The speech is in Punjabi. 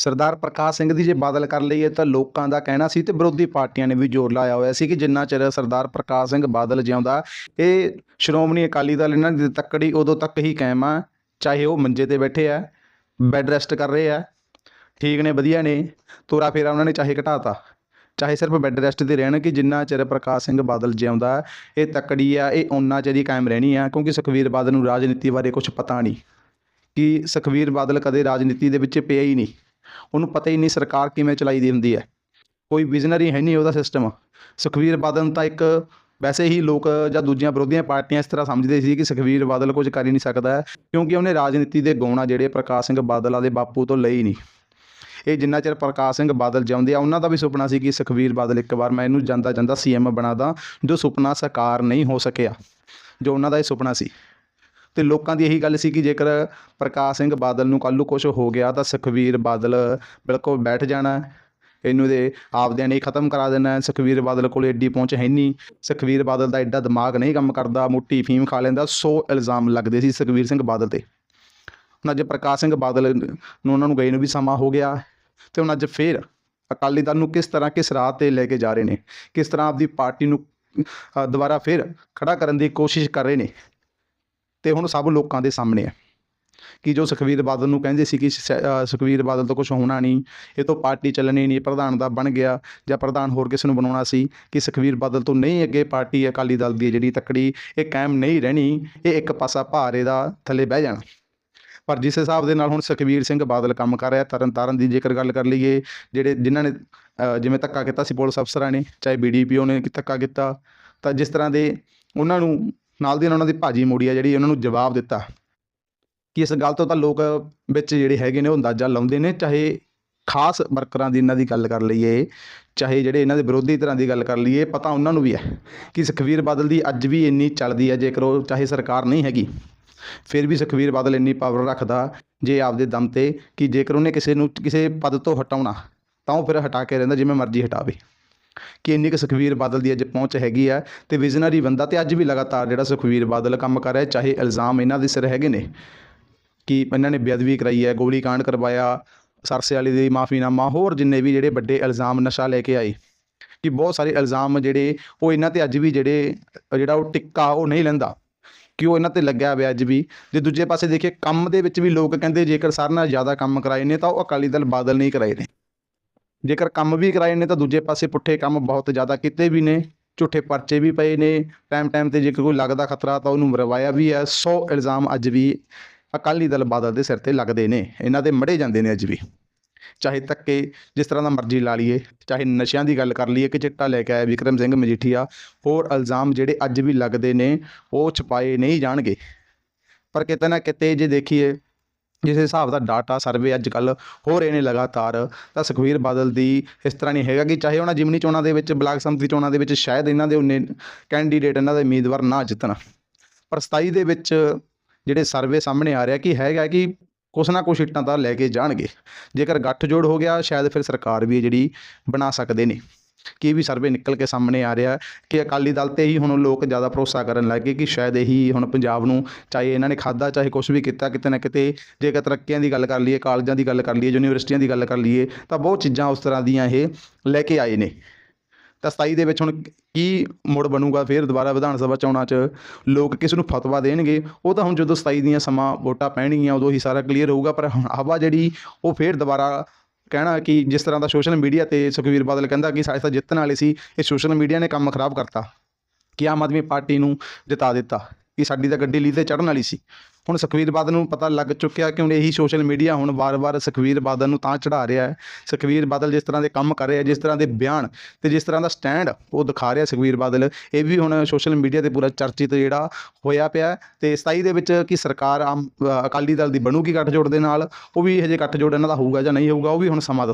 ਸਰਦਾਰ ਪ੍ਰਕਾਸ਼ ਸਿੰਘ ਦੀ ਜੇ ਬਾਦਲ ਕਰ ਲਈਏ ਤਾਂ ਲੋਕਾਂ ਦਾ ਕਹਿਣਾ ਸੀ ਤੇ ਵਿਰੋਧੀ ਪਾਰਟੀਆਂ ਨੇ ਵੀ ਜ਼ੋਰ ਲਾਇਆ ਹੋਇਆ ਸੀ ਕਿ ਜਿੰਨਾ ਚਿਰ ਸਰਦਾਰ ਪ੍ਰਕਾਸ਼ ਸਿੰਘ ਬਾਦਲ ਜਿਉਂਦਾ, ਇਹ ਸ਼੍ਰੋਮਣੀ ਅਕਾਲੀ ਦਲ ਇਹਨਾਂ ਦੀ ਤੱਕੜੀ ਉਦੋਂ ਤੱਕ ਹੀ ਕਾਇਮ ਆ, ਚਾਹੇ ਉਹ ਮੰਜੇ ਤੇ ਬੈਠੇ ਆ, ਬੈੱਡ ਰੈਸਟ ਕਰ ਰਹੇ ਆ, ਠੀਕ ਨੇ, ਵਧੀਆ ਨੇ, ਤੋਰਾ ਫੇਰਾ ਉਹਨਾਂ ਨੇ ਚਾਹੇ ਘਟਾਤਾ, ਚਾਹੇ ਸਿਰਫ ਬੈੱਡ ਰੈਸਟ ਤੇ ਰਹਿਣ ਕਿ ਜਿੰਨਾ ਚਿਰ ਪ੍ਰਕਾਸ਼ ਸਿੰਘ ਬਾਦਲ ਜਿਉਂਦਾ, ਇਹ ਤੱਕੜੀ ਆ, ਇਹ ਉਹਨਾਂ ਚਿਰ ਹੀ ਕਾਇਮ ਰਹਿਣੀ ਆ, ਕਿਉਂਕਿ ਸੁਖਵੀਰ ਬਾਦਲ ਨੂੰ ਰਾਜਨੀਤੀ ਬਾਰੇ ਕੁਝ ਪਤਾ ਨਹੀਂ, ਕਿ ਸੁਖਵੀਰ ਬਾਦਲ ਕਦੇ ਰਾਜਨੀਤੀ ਦੇ ਵਿੱਚ ਪਿਆ ਹੀ ਨਹੀਂ। ਉਹਨੂੰ ਪਤਾ ਹੀ ਨਹੀਂ ਸਰਕਾਰ ਕਿਵੇਂ ਚਲਾਈ ਦੀ ਹੁੰਦੀ ਹੈ। ਕੋਈ ਵਿਜ਼ਨਰੀ ਹੈ ਨਹੀਂ ਉਹਦਾ ਸਿਸਟਮ ਸੁਖਵੀਰ ਬਾਦਲ ਤਾਂ ਇੱਕ ਵੈਸੇ ਹੀ ਲੋਕ ਜਾਂ ਦੂਜੀਆਂ ਵਿਰੋਧੀਆਂ ਪਾਰਟੀਆਂ ਇਸ ਤਰ੍ਹਾਂ ਸਮਝਦੇ ਸੀ ਕਿ ਸੁਖਵੀਰ ਬਾਦਲ ਕੁਝ ਕਰ ਹੀ ਨਹੀਂ ਸਕਦਾ ਕਿਉਂਕਿ ਉਹਨੇ ਰਾਜਨੀਤੀ ਦੇ ਗੁਣ ਜਿਹੜੇ ਪ੍ਰਕਾਸ਼ ਸਿੰਘ ਬਾਦਲ ਦੇ ਬਾਪੂ ਤੋਂ ਲਈ ਨਹੀਂ। ਇਹ ਜਿੰਨਾ ਚਿਰ ਪ੍ਰਕਾਸ਼ ਸਿੰਘ ਬਾਦਲ ਜਿਉਂਦੇ ਆ, ਉਹਨਾਂ ਦਾ ਵੀ ਸੁਪਨਾ ਸੀ ਕਿ ਸੁਖਵੀਰ ਬਾਦਲ ਇੱਕ ਵਾਰ ਮੈਂ ਇਹਨੂੰ ਜਾਂਦਾ ਜਾਂਦਾ ਸੀਐਮ ਬਣਾ ਦਾਂ ਜੋ ਸੁਪਨਾ ਸਾਕਾਰ ਨਹੀਂ ਹੋ ਸਕਿਆ, ਜੋ ਉਹਨਾਂ ਦਾ ਇਹ ਸੁਪਨਾ ਸੀ। ਤੇ ਲੋਕਾਂ ਦੀ ਇਹੀ ਗੱਲ ਸੀ ਕਿ ਜੇਕਰ ਪ੍ਰਕਾਸ਼ ਸਿੰਘ ਬਾਦਲ ਨੂੰ ਕੱਲ੍ਹ ਨੂੰ ਕੁਝ ਹੋ ਗਿਆ ਤਾਂ ਸੁਖਵੀਰ ਬਾਦਲ ਬਿਲਕੁਲ ਬੈਠ ਜਾਣਾ ਇਹਨੂੰ ਦੇ ਆਪਦਿਆਂ ਨੇ ਖਤਮ ਕਰਾ ਦੇਣਾ ਹੈ। ਸੁਖਵੀਰ ਬਾਦਲ ਕੋਲ ਐਡੀ ਪਹੁੰਚ ਹੈ ਨਹੀਂ। ਸੁਖਵੀਰ ਬਾਦਲ ਦਾ ਐਡਾ ਦਿਮਾਗ ਨਹੀਂ ਕੰਮ ਕਰਦਾ ਮੋਟੀ ਫੀਮ ਖਾ ਲੈਂਦਾ, ਸੋ ਇਲਜ਼ਾਮ ਲੱਗਦੇ ਸੀ ਸੁਖਵੀਰ ਸਿੰਘ ਬਾਦਲ ਤੇ। ਹੁਣ ਅੱਜ ਪ੍ਰਕਾਸ਼ ਸਿੰਘ ਬਾਦਲ ਨੂੰ ਉਹਨਾਂ ਨੂੰ ਗਏ ਨੂੰ ਵੀ ਸਮਾਂ ਹੋ ਗਿਆ ਤੇ ਹੁਣ ਅੱਜ ਫੇਰ ਅਕਾਲੀ ਦਲ ਨੂੰ ਕਿਸ ਤਰ੍ਹਾਂ ਕਿਸ ਰਾਹ ਤੇ ਲੈ ਕੇ ਜਾ ਰਹੇ ਨੇ? ਕਿਸ ਤਰ੍ਹਾਂ ਆਪਦੀ ਪਾਰਟੀ ਨੂੰ ਦੁਬਾਰਾ ਫੇਰ ਖੜਾ ਕਰਨ ਦੀ ਕੋਸ਼ਿਸ਼ ਕਰ ਰਹੇ ਨੇ? ਤੇ ਹੁਣ ਸਭ ਲੋਕਾਂ ਦੇ ਸਾਹਮਣੇ ਹੈ। ਕਿ ਜੋ ਸੁਖਵੀਰ ਬਾਦਲ ਨੂੰ ਕਹਿੰਦੇ ਸੀ ਕਿ ਸ- ਅ, ਸੁਖਵੀਰ ਬਾਦਲ ਤੋਂ ਕੁਝ ਹੋਣਾ ਨਹੀਂ ਇਹ ਤੋਂ ਪਾਰਟੀ ਚੱਲਣੀ ਨਹੀਂ ਪ੍ਰਧਾਨ ਦਾ ਬਣ ਗਿਆ ਜਾਂ ਪ੍ਰਧਾਨ ਹੋਰ ਕਿਸੇ ਨੂੰ ਬਣਾਉਣਾ ਸੀ ਕਿ ਸੁਖਵੀਰ ਬਾਦਲ ਤੋਂ ਨਹੀਂ ਅੱਗੇ ਪਾਰਟੀ ਅਕਾਲੀ ਦਲ ਦੀ ਜਿਹੜੀ ਤੱਕੜੀ ਇਹ ਕਾਇਮ ਨਹੀਂ ਰਹਿਣੀ ਇਹ ਇੱਕ ਪਾਸਾ ਭਾਰੇ ਦਾ ਥੱਲੇ ਬਹਿ ਜਾਣਾ। ਪਰ ਜਿਸ ਹਿਸਾਬ ਦੇ ਨਾਲ ਹੁਣ ਸੁਖਵੀਰ ਸਿੰਘ ਬਾਦਲ ਕੰਮ ਕਰ ਰਿਹਾ ਤਰਨ ਤਾਰਨ ਦੀ ਜੇਕਰ ਗੱਲ ਕਰ ਲਈਏ ਜਿਹੜੇ ਜਿਨ੍ਹਾਂ ਨੇ ਜਿਵੇਂ ਧੱਕਾ ਕੀਤਾ ਸੀ ਪੁਲਿਸ ਅਫਸਰਾਂ ਨੇ ਚਾਹੇ ਬੀਡੀਪੀਓ ਨੇ ਧੱਕਾ ਕੀਤਾ ਤਾਂ ਜਿਸ ਤਰ੍ਹਾਂ ਦੇ ਉਹਨਾਂ ਨੂੰ ਨਾਲ ਦੀ ਨਾਲ ਉਹਨਾਂ ਦੀ ਭਾਜੀ ਮੋੜੀ ਆ ਜਿਹੜੀ ਉਹਨਾਂ ਨੂੰ ਜਵਾਬ ਦਿੱਤਾ ਕਿ ਇਸ ਗੱਲ ਤੋਂ ਤਾਂ ਲੋਕ ਵਿੱਚ ਜਿਹੜੇ ਹੈਗੇ ਨੇ ਉਹ ਅੰਦਾਜ਼ਾ ਲਾਉਂਦੇ ਨੇ, ਚਾਹੇ ਖਾਸ ਵਰਕਰਾਂ ਦੀ ਇਹਨਾਂ ਦੀ ਗੱਲ ਕਰ ਲਈਏ, ਚਾਹੇ ਜਿਹੜੇ ਇਹਨਾਂ ਦੇ ਵਿਰੋਧੀ ਤਰ੍ਹਾਂ ਦੀ ਗੱਲ ਕਰ ਲਈਏ, ਪਤਾ ਉਹਨਾਂ ਨੂੰ ਵੀ ਹੈ ਕਿ ਸੁਖਵੀਰ ਬਾਦਲ ਦੀ ਅੱਜ ਵੀ ਇੰਨੀ ਚੱਲਦੀ ਹੈ, ਜੇਕਰ ਉਹ ਚਾਹੇ ਸਰਕਾਰ ਨਹੀਂ ਹੈਗੀ, ਫਿਰ ਵੀ ਸੁਖਵੀਰ ਬਾਦਲ ਇੰਨੀ ਪਾਵਰ ਰੱਖਦਾ ਜੇ ਆਪਦੇ ਦਮ ਤੇ ਕਿ ਜੇਕਰ ਉਹਨੇ ਕਿਸੇ ਨੂੰ, ਕਿਸੇ ਪਦ ਤੋਂ ਹਟਾਉਣਾ, ਤਾਂ ਉਹ ਫਿਰ ਹਟਾ ਕੇ ਰਹਿੰਦਾ ਜਿਵੇਂ ਮਰਜ਼ੀ ਹਟਾਵੇ। ਕਿ ਇੰਨੀ ਕੁ ਸੁਖਵੀਰ ਬਾਦਲ ਦੀ ਅੱਜ ਪਹੁੰਚ ਹੈਗੀ ਆ ਤੇ ਵਿਜ਼ਨਰੀ ਬੰਦਾ ਤੇ ਅੱਜ ਵੀ ਲਗਾਤਾਰ ਜਿਹੜਾ ਸੁਖਵੀਰ ਬਾਦਲ ਕੰਮ ਕਰ ਰਿਹਾ, ਚਾਹੇ ਇਲਜ਼ਾਮ ਇਹਨਾਂ ਦੇ ਸਿਰ ਹੈਗੇ ਨੇ ਕਿ ਇਹਨਾਂ ਨੇ ਬੇਅਦਬੀ ਕਰਾਈ ਹੈ, ਗੋਲੀ ਕਾਂਡ ਕਰਵਾਇਆ, ਸਰਸੇ ਵਾਲੀ ਦੀ ਮਾਫੀਨਾਮਾ ਹੋਰ ਜਿੰਨੇ ਵੀ ਜਿਹੜੇ ਵੱਡੇ ਇਲਜ਼ਾਮ ਨਸ਼ਾ ਲੈ ਕੇ ਆਏ, ਕਿ ਬਹੁਤ ਸਾਰੇ ਇਲਜ਼ਾਮ ਜਿਹੜੇ ਉਹ ਇਹਨਾਂ ਤੇ ਅੱਜ ਵੀ ਜਿਹੜੇ, ਜਿਹੜਾ ਉਹ ਟਿੱਕਾ ਉਹ ਨਹੀਂ ਲੈਂਦਾ, ਕਿ ਉਹ ਇਹਨਾਂ ਤੇ ਲੱਗਿਆ ਹੋਇਆ ਅੱਜ ਵੀ, ਜੇ ਦੂਜੇ ਪਾਸੇ ਦੇਖੀਏ ਕੰਮ ਦੇ ਵਿੱਚ ਵੀ ਲੋਕ ਕਹਿੰਦੇ ਜੇਕਰ ਸਾਰਿਆਂ ਨਾਲ ਜ਼ਿਆਦਾ ਕੰਮ ਕਰਾਏ ਨੇ ਤਾਂ ਉਹ ਅਕਾਲੀ ਦਲ ਬਾਦਲ ਨਹੀਂ ਕਰਾਏ ਨੇ। ਜੇਕਰ ਕੰਮ ਵੀ ਕਰਾਏ ਨੇ ਤਾਂ ਦੂਜੇ ਪਾਸੇ ਪੁੱਠੇ ਕੰਮ ਬਹੁਤ ਜ਼ਿਆਦਾ ਕੀਤੇ ਵੀ ਨੇ, ਝੂਠੇ ਪਰਚੇ ਵੀ ਪਏ ਨੇ ਟਾਈਮ ਟਾਈਮ ਤੇ ਜੇਕਰ ਕੋਈ ਲੱਗਦਾ ਖਤਰਾ ਤਾਂ ਉਹਨੂੰ ਮਰਵਾਇਆ ਵੀ ਹੈ, ਸੌ ਇਲਜ਼ਾਮ ਅੱਜ ਵੀ ਅਕਾਲੀ ਦਲ ਬਾਦਲ ਦੇ ਸਿਰ ਤੇ ਲੱਗਦੇ ਨੇ, ਇਹਨਾਂ ਦੇ ਮੜੇ ਜਾਂਦੇ ਨੇ ਅੱਜ ਵੀ। ਚਾਹੇ ਧੱਕੇ ਜਿਸ ਤਰ੍ਹਾਂ ਦਾ ਮਰਜ਼ੀ ਲਾ ਲਈਏ, ਚਾਹੇ ਨਸ਼ਿਆਂ ਦੀ ਗੱਲ ਕਰ ਲਈਏ ਕਿ ਚਿੱਟਾ ਲੈ ਕੇ ਆਇਆ ਵਿਕਰਮ ਸਿੰਘ ਮਜੀਠੀਆ, ਹੋਰ ਇਲਜ਼ਾਮ ਜਿਹੜੇ ਅੱਜ ਵੀ ਲੱਗਦੇ ਨੇ, ਉਹ ਛਪਾਏ ਨਹੀਂ ਜਾਣਗੇ। ਪਰ ਕਿਤੇ ਨਾ ਕਿਤੇ ਜੇ ਦੇਖੀਏ ਜਿਸ ਹਿਸਾਬ ਦਾ ਡਾਟਾ ਸਰਵੇ ਅੱਜ ਕੱਲ ਹੋ ਰਹੇ ਨੇ ਲਗਾਤਾਰ, ਤਾਂ ਸੁਖਵੀਰ ਬਾਦਲ ਦੀ ਇਸ ਤਰ੍ਹਾਂ ਨਹੀਂ ਹੈਗਾ ਕਿ ਚਾਹੇ ਉਹਨਾਂ ਜਿਮਨੀ ਚੋਣਾਂ ਦੇ ਵਿੱਚ, ਬਲਾਕ ਸੰਮਤੀ ਚੋਣਾਂ ਦੇ ਵਿੱਚ ਸ਼ਾਇਦ ਇਹਨਾਂ ਦੇ ਉਨੇ ਕੈਂਡੀਡੇਟ ਇਹਨਾਂ ਦੇ ਉਮੀਦਵਾਰ ਨਾ ਜਿੱਤਣ। ਪਰ 27 ਦੇ ਵਿੱਚ ਜਿਹੜੇ ਸਰਵੇ ਸਾਹਮਣੇ ਆ ਰਿਹਾ ਕਿ ਹੈਗਾ ਕਿ ਕੁਛ ਨਾ ਕੁਛ ਸੀਟਾਂ ਤਾਂ ਲੈ ਕੇ ਜਾਣਗੇ। ਜੇਕਰ ਗੱਠਜੋੜ ਹੋ ਗਿਆ, ਸ਼ਾਇਦ ਫਿਰ ਸਰਕਾਰ ਵੀ ਹੈ ਜਿਹੜੀ ਬਣਾ ਸਕਦੇ ਨੇ। ਕਿ ਵੀ ਸਰਵੇ ਨਿਕਲ ਕੇ ਸਾਹਮਣੇ ਆ ਰਿਹਾ ਕਿ ਅਕਾਲੀ ਦਲ ਤੇ ਹੀ ਹੁਣ ਲੋਕ ਜ਼ਿਆਦਾ ਭਰੋਸਾ ਕਰਨ ਲੱਗ ਗਏ ਕਿ ਸ਼ਾਇਦ ਇਹੀ ਹੁਣ ਪੰਜਾਬ ਨੂੰ ਚਾਹੇ ਇਹਨਾਂ ਨੇ ਖਾਦਾ ਚਾਹੇ ਕੁਝ ਵੀ ਕੀਤਾ, ਕਿਤੇ ਨਾ ਕਿਤੇ ਜੇਕਰ ਤਰੱਕੀਆਂ ਦੀ ਗੱਲ ਕਰ ਲਈਏ, ਕਾਲਜਾਂ ਦੀ ਗੱਲ ਕਰ ਲਈਏ, ਯੂਨੀਵਰਸਿਟੀਆਂ ਦੀ ਗੱਲ ਕਰ ਲਈਏ, ਤਾਂ ਬਹੁਤ ਚੀਜ਼ਾਂ ਉਸ ਤਰ੍ਹਾਂ ਦੀਆਂ ਇਹ ਲੈ ਕੇ ਆਏ ਨੇ। ਤਾਂ 27 ਦੇ ਵਿੱਚ ਹੁਣ ਕੀ ਮੁੜ ਬਣੂਗਾ? ਫਿਰ ਦੁਬਾਰਾ ਵਿਧਾਨ ਸਭਾ ਚੋਣਾਂ 'ਚ ਲੋਕ ਕਿਸ ਨੂੰ ਫਤਵਾ ਦੇਣਗੇ? ਉਹ ਤਾਂ ਹੁਣ ਜਦੋਂ 27 ਦੀਆਂ ਸਮਾਂ ਵੋਟਾਂ ਪੈਣਗੀਆਂ, ਉਦੋਂ ਹੀ ਸਾਰਾ ਕਲੀਅਰ ਹੋਊਗਾ, ਪਰ ਹਵਾ ਜਿਹੜੀ ਉਹ ਫਿਰ ਦੁਬਾਰਾ ਕਹਿਣਾ ਕਿ ਜਿਸ ਤਰ੍ਹਾਂ ਦਾ ਸੋਸ਼ਲ ਮੀਡੀਆ ਤੇ ਸੁਖਵੀਰ ਬਾਦਲ ਕਹਿੰਦਾ ਕਿ ਸਾਡੇ ਤਾਂ ਜਿੱਤਣ ਵਾਲੇ ਸੀ, ਇਹ ਸੋਸ਼ਲ ਮੀਡੀਆ ਨੇ ਕੰਮ ਖਰਾਬ ਕਰਤਾ। ਕਿ ਆਮ ਆਦਮੀ ਪਾਰਟੀ ਨੂੰ ਜਿਤਾ ਦਿੱਤਾ। ਕਿ ਸਾਡੀ ਤਾਂ ਗੱਡੀ ਲੀ ਤੇ ਚੜਨ ਵਾਲੀ ਸੀ। ਹੁਣ ਸੁਖਵੀਰ ਬਾਦਲ ਨੂੰ ਪਤਾ ਲੱਗ ਚੁੱਕਿਆ ਕਿ ਹੁਣ ਇਹੀ ਸੋਸ਼ਲ ਮੀਡੀਆ ਹੁਣ ਵਾਰ-ਵਾਰ ਸੁਖਵੀਰ ਬਾਦਲ ਨੂੰ ਤਾਂ ਚੜਾ ਰਿਹਾ ਹੈ। ਸੁਖਵੀਰ ਬਾਦਲ ਜਿਸ ਤਰ੍ਹਾਂ ਦੇ ਕੰਮ ਕਰ ਰਿਹਾ, ਜਿਸ ਤਰ੍ਹਾਂ ਦੇ ਬਿਆਨ ਤੇ ਜਿਸ ਤਰ੍ਹਾਂ ਦਾ ਸਟੈਂਡ ਉਹ ਦਿਖਾ ਰਿਹਾ ਸੁਖਵੀਰ ਬਾਦਲ। ਇਹ ਵੀ ਹੁਣ ਸੋਸ਼ਲ ਮੀਡੀਆ ਤੇ ਪੂਰਾ ਚਰਚਿਤ ਜਿਹੜਾ ਹੋਇਆ ਪਿਆ ਹੈ ਤੇ 27 ਦੇ ਵਿੱਚ ਕਿ ਸਰਕਾਰ ਆਮ ਅਕਾਲੀ ਦਲ ਦੀ ਬਣੂਗੀ ਗੱਠਜੋੜ ਦੇ ਨਾਲ, ਉਹ ਵੀ ਹਜੇ ਗੱਠਜੋੜ ਇਹਨਾਂ ਦਾ ਹੋਊਗਾ ਜਾਂ ਨਹੀਂ ਹੋਊਗਾ, ਉਹ ਵੀ ਹੁਣ ਸਮਾਂ ਦੱਸ